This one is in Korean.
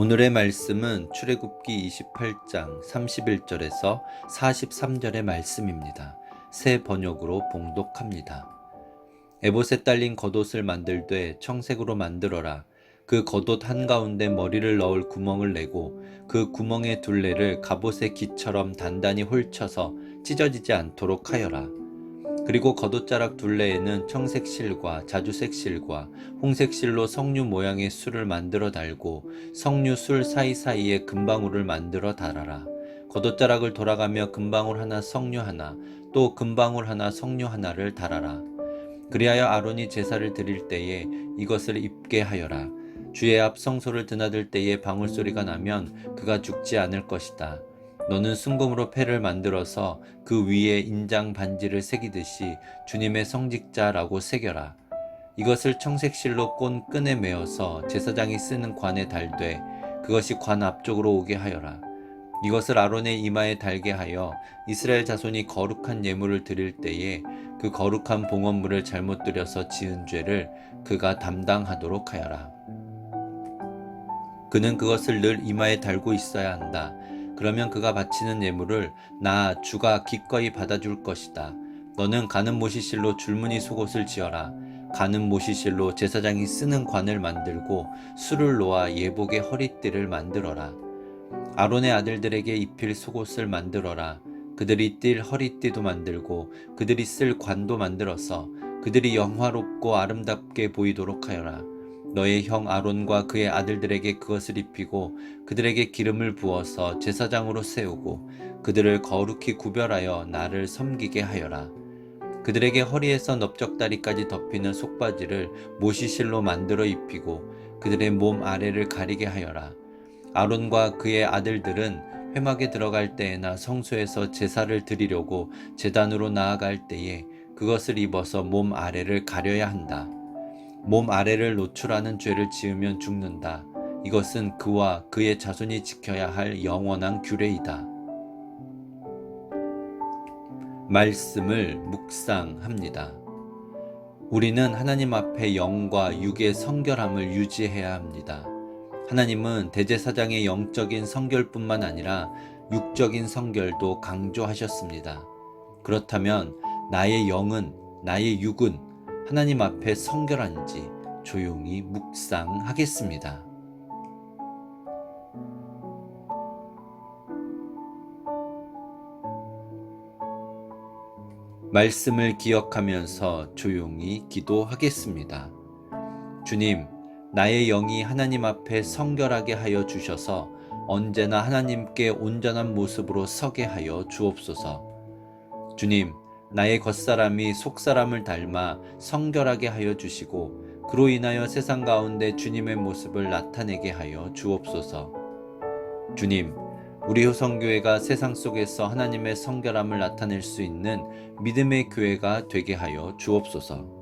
오늘의 말씀은 출애굽기 28장 31절에서 43절의 말씀입니다. 새 번역으로 봉독합니다. 에봇에 딸린 겉옷을 만들되 청색으로 만들어라. 그 겉옷 한가운데 머리를 넣을 구멍을 내고 그 구멍의 둘레를 갑옷의 기처럼 단단히 홀쳐서 찢어지지 않도록 하여라. 그리고 겉옷자락 둘레에는 청색 실과 자주색 실과 홍색 실로 석류 모양의 술을 만들어 달고 석류 술 사이사이에 금방울을 만들어 달아라. 겉옷자락을 돌아가며 금방울 하나 석류 하나 또 금방울 하나 석류 하나를 달아라. 그리하여 아론이 제사를 드릴 때에 이것을 입게 하여라. 주의 앞 성소를 드나들 때에 방울 소리가 나면 그가 죽지 않을 것이다. 너는 순금으로 패를 만들어서 그 위에 인장 반지를 새기듯이 주님의 성직자라고 새겨라. 이것을 청색실로 꼰 끈에 메어서 제사장이 쓰는 관에 달되 그것이 관 앞쪽으로 오게 하여라. 이것을 아론의 이마에 달게 하여 이스라엘 자손이 거룩한 예물을 드릴 때에 그 거룩한 봉헌물을 잘못 드려서 지은 죄를 그가 담당하도록 하여라. 그는 그것을 늘 이마에 달고 있어야 한다. 그러면 그가 바치는 예물을 나 주가 기꺼이 받아줄 것이다. 너는 가는 모시실로 줄무늬 속옷을 지어라. 가는 모시실로 제사장이 쓰는 관을 만들고 술을 놓아 예복의 허리띠를 만들어라. 아론의 아들들에게 입힐 속옷을 만들어라. 그들이 띨 허리띠도 만들고 그들이 쓸 관도 만들어서 그들이 영화롭고 아름답게 보이도록 하여라. 너의 형 아론과 그의 아들들에게 그것을 입히고 그들에게 기름을 부어서 제사장으로 세우고 그들을 거룩히 구별하여 나를 섬기게 하여라. 그들에게 허리에서 넓적다리까지 덮이는 속바지를 모시실로 만들어 입히고 그들의 몸 아래를 가리게 하여라. 아론과 그의 아들들은 회막에 들어갈 때에나 성소에서 제사를 드리려고 제단으로 나아갈 때에 그것을 입어서 몸 아래를 가려야 한다. 몸 아래를 노출하는 죄를 지으면 죽는다. 이것은 그와 그의 자손이 지켜야 할 영원한 규례이다. 말씀을 묵상합니다. 우리는 하나님 앞에 영과 육의 성결함을 유지해야 합니다. 하나님은 대제사장의 영적인 성결뿐만 아니라 육적인 성결도 강조하셨습니다. 그렇다면 나의 영은, 나의 육은 하나님 앞에 성결한지 조용히 묵상하겠습니다. 말씀을 기억하면서 조용히 기도하겠습니다. 주님, 나의 영이 하나님 앞에 성결하게 하여 주셔서 언제나 하나님께 온전한 모습으로 서게 하여 주옵소서. 주님, 나의 겉사람이 속사람을 닮아 성결하게 하여 주시고 그로 인하여 세상 가운데 주님의 모습을 나타내게 하여 주옵소서. 주님, 우리 효성교회가 세상 속에서 하나님의 성결함을 나타낼 수 있는 믿음의 교회가 되게 하여 주옵소서.